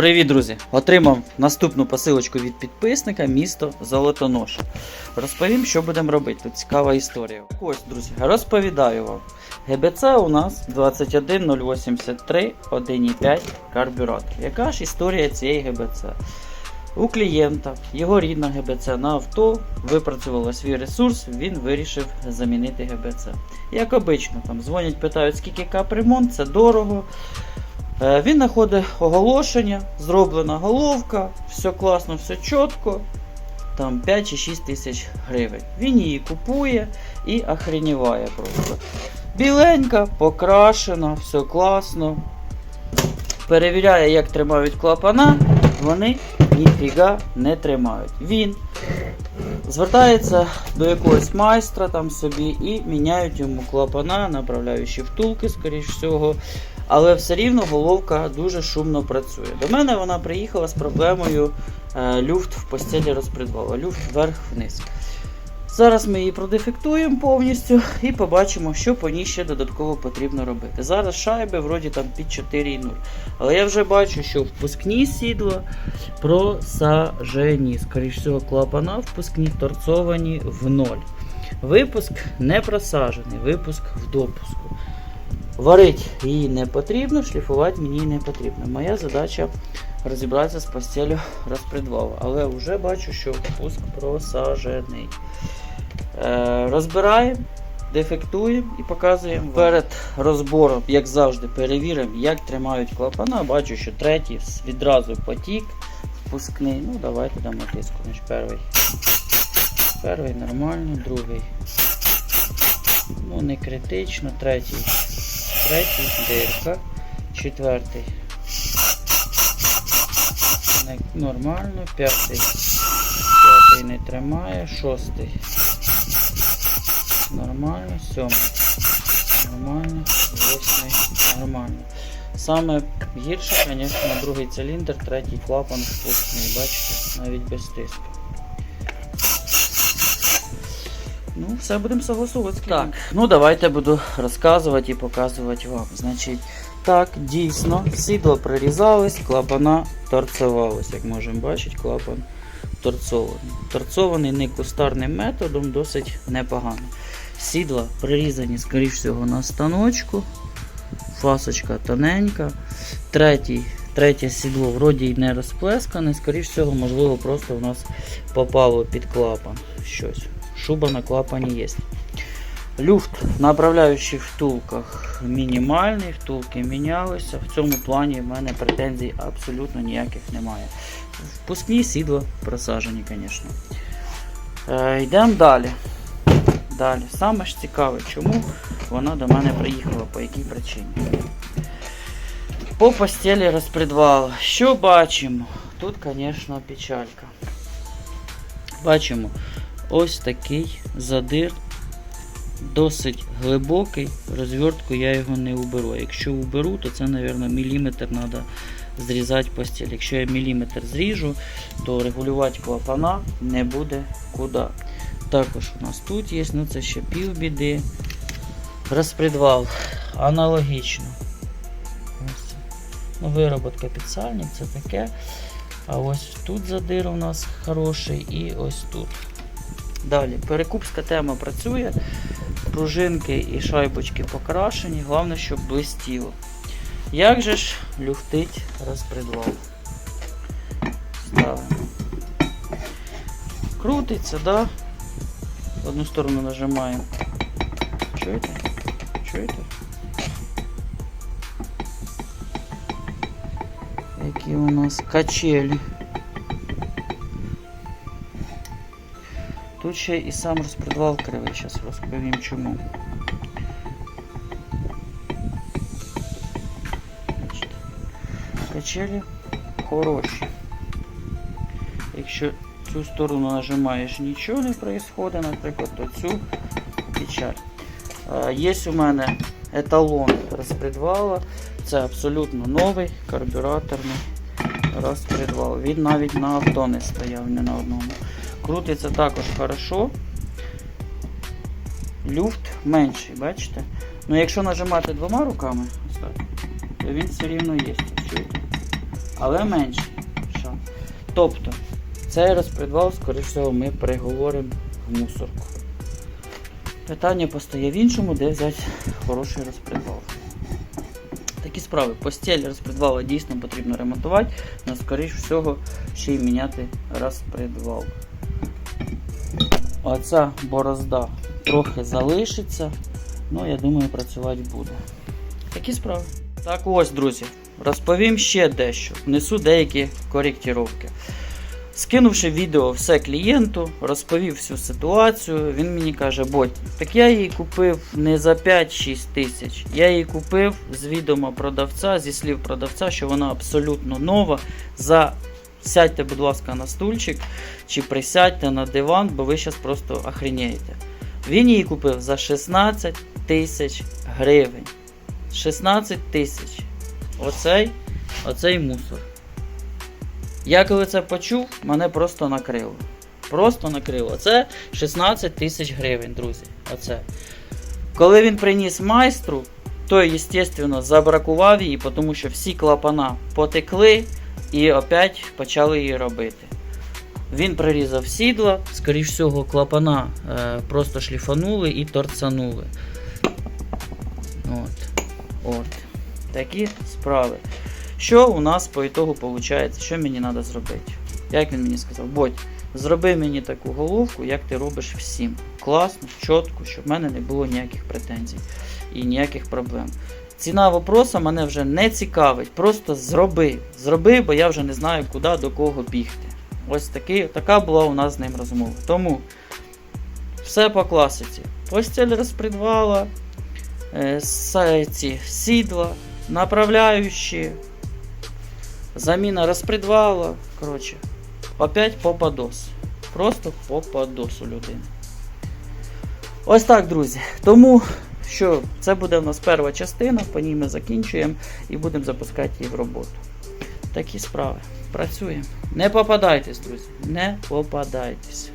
Привіт, друзі! Отримав наступну посилочку від підписника місто Золотоноша. Розповім, що будемо робити. Тут цікава історія. Ось, друзі, розповідаю вам. ГБЦ у нас 21083 1,5 карбюратор. Яка ж історія цієї ГБЦ? У клієнта його рідна ГБЦ на авто випрацювала свій ресурс, він вирішив замінити ГБЦ. Як обично, там дзвонять, питають, скільки капремонт, це дорого. Е, Він знаходить оголошення, зроблена головка, все класно, все чітко. Там 5 чи 6 тисяч гривень. Він її купує і охреніває просто. Біленька, покрашена, все класно. Перевіряє, як тримають клапана, вони ніфіга не тримають. Він звертається до якогось майстра там собі і міняють йому клапана, направляючи втулки, скоріш всього. Але все рівно головка дуже шумно працює. До мене вона приїхала з проблемою е, люфт в постелі розпредвала, люфт вверх-вниз. Зараз ми її продефектуємо повністю і побачимо, що по ній ще додатково потрібно робити. Зараз шайби вроді там під 4,0. Але я вже бачу, що впускні сідла просажені. Скоріш всього, клапана впускні торцовані в ноль. Випуск не просажений, випуск в допуску. Варити її не потрібно, шліфувати мені не потрібно. Моя задача розібратися з постелю розпредвалу. Але вже бачу, що впуск просажений. Е, розбираємо, дефектуємо і показуємо. Перед розбором, як завжди, перевіримо, як тримають клапана. Бачу, що третій відразу потік впускний. Ну, давайте дамо тиску. Значить, перший. Перший нормально, другий. Ну, не критично, третій. Третій дирка. Четвертий. Нормально. П'ятий. П'ятий не тримає. Шостий. Нормально. Сьомий. Нормально. Восьмий. Нормально. Саме гірше, звісно, другий циліндр, третій клапан впускний. Бачите, навіть без тиску. Ну, все будемо согласовувати. Так, ну давайте буду розказувати і показувати вам. Значить, так, дійсно, сідло прирізалось, клапана торцевалось. Як можемо бачити, клапан торцований. Торцований не кустарним методом, досить непогано. Сідла прирізані, скоріш всього, на станочку. Фасочка тоненька. Третій, третє сідло вроді й не розплескане, скоріш всього, можливо, просто у нас попало під клапан щось. Шуба на клапані є. Люфт в направляючих втулках мінімальний, втулки мінялися. В цьому плані в мене претензій абсолютно ніяких немає. Впускні сідла просажені, звісно. Е, йдемо далі. Далі. Саме ж цікаве, чому вона до мене приїхала, по якій причині. По постелі розпредвала. Що бачимо? Тут, звісно, печалька. Бачимо ось такий задир, досить глибокий. Розвертку я його не уберу. Якщо уберу, то це, мабуть, міліметр треба зрізати постіль. Якщо я міліметр зріжу, то регулювати клапана не буде куди. Також у нас тут є, ну це ще півбіди. Розпредвал аналогічно. Ну, вироботка під сальник, це таке. А ось тут задир у нас хороший і ось тут. Далі, перекупська тема працює. Пружинки і шайбочки покрашені, головне, щоб блистіло. Як же ж люфтить розпредвал? Ставимо. Крутиться, да? Одну сторону нажимаємо. Чуєте? Чуєте? Які у нас качелі. Тут ще і сам розпредвал кривий, зараз розповім чому. Качелі хороші. Якщо цю сторону нажимаєш, нічого не відбувається, наприклад, то цю печаль. Є у мене еталон розпредвала. Це абсолютно новий карбюраторний розпредвал. Він навіть на авто не стояв ні на одному. Крутиться також хорошо. Люфт менший, бачите? Ну якщо нажимати двома руками, то він все рівно є. Чуєте? але менше. Що? Тобто, цей розпредвал, скоріш всього, ми переговоримо в мусорку. Питання постає в іншому, де взяти хороший розпредвал. Такі справи. Постіль розпредвала дійсно потрібно ремонтувати, але скоріш всього ще й міняти розпредвал. Оця борозда трохи залишиться, ну я думаю, працювати буде. Такі справи. Так ось, друзі, розповім ще дещо. Внесу деякі коректіровки. Скинувши відео все клієнту, розповів всю ситуацію, він мені каже, Бодь, так я її купив не за 5-6 тисяч. Я її купив з відома продавця, зі слів продавця, що вона абсолютно нова. За сядьте, будь ласка, на стульчик чи присядьте на диван, бо ви зараз просто охренєєте. Він її купив за 16 тисяч гривень. 16 тисяч. Оцей, оцей мусор. Я коли це почув, мене просто накрило. Просто накрило. Це 16 тисяч гривень, друзі. Оце. Коли він приніс майстру, той, звісно, забракував її, тому що всі клапана потекли і опять почали її робити. Він прирізав сідла, скоріш всього, клапана е, просто шліфанули і торцанули. От. От. Такі справи. Що у нас по ітогу виходить? Що мені треба зробити? Як він мені сказав, Бодь, зроби мені таку головку, як ти робиш всім. Класно, чітко, щоб в мене не було ніяких претензій і ніяких проблем. Ціна вопроса мене вже не цікавить. Просто зроби. Зроби, бо я вже не знаю, куди до кого бігти. Ось таки, така була у нас з ним розмова. Тому все по класиці. Постіль розпредвала, е, ці сідла, направляючі, заміна розпредвала. Коротше, опять попадос. Просто попадос у людини. Ось так, друзі. Тому що це буде в нас перша частина, по ній ми закінчуємо і будемо запускати її в роботу. Такі справи. Працюємо. Не попадайтесь, друзі. Не попадайтесь.